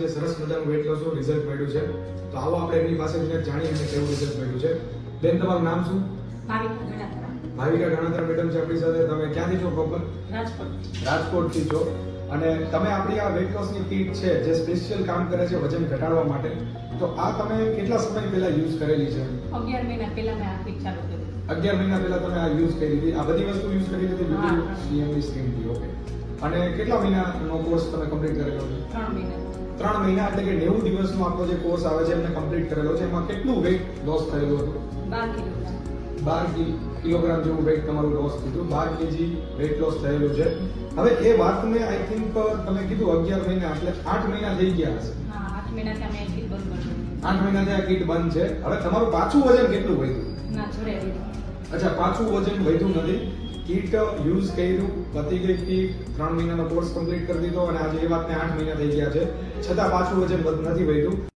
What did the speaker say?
જે સરસ મજાનું વેટ લોસનું રિઝલ્ટ મળ્યું છે. તો આવો આપણે એમની પાસે જઈને જાણીએ કે કેવું રિઝલ્ટ મળ્યું છે. બેન તમારું નામ શું? ભાવિકા ગણાતરા. ભાવિકા ગણાત્રા મેડમ છે આપણી સાથે. તમે ક્યાંથી છો પ્રોપર રાજકોટ રાજકોટથી છો. અને તમે આપણી આ વેટ લોસની કીટ છે જે સ્પેશિયલ કામ કરે છે વજન ઘટાડવા માટે. તો આ તમે કેટલા સમય પહેલા યુઝ કરેલી છે? અગિયાર મહિના પહેલા મેં આ કીટ ચાલુ કરી. અગિયાર મહિના પહેલા તમે આ યુઝ કરી હતી. આ બધી વસ્તુ યુઝ કરી હતી બ્યુટી હા. સીએમની સ્કીમથી ઓકે અને કેટલા મહિનાનો કોર્સ તમે કમ્પ્લીટ કરેલો છે? ત્રણ મહિના. ત્રણ મહિના એટલે કે નેવું દિવસનો આપણો જે કોર્સ આવે છે એમને કમ્પ્લીટ કરેલો છે. એમાં કેટલું વેટ લોસ થયેલું હતું? બાર બાર કિલોગ્રામ જેવું વેટ તમારું લોસ થયું બાર કેજી વેટ લોસ થયેલું છે. હવે એ વાતને આઈ થિંક તમે કીધું અગિયાર મહિના એટલે આઠ મહિના થઈ ગયા હશે. આઠ મહિનાથી આ કીટ બંધ છે. હવે તમારું પાછું વજન કેટલું વધ્યું? ના અચ્છા પાછું વજન વધ્યું નથી. કીટ યુઝ કર્યું, પતી ગઈ કીટ, ત્રણ મહિનાનો કોર્સ કમ્પ્લીટ કરી દીધો અને આજે એ વાતને આઠ મહિના થઈ ગયા છે. છતાં પાછું વધ- નથી વધ્યું.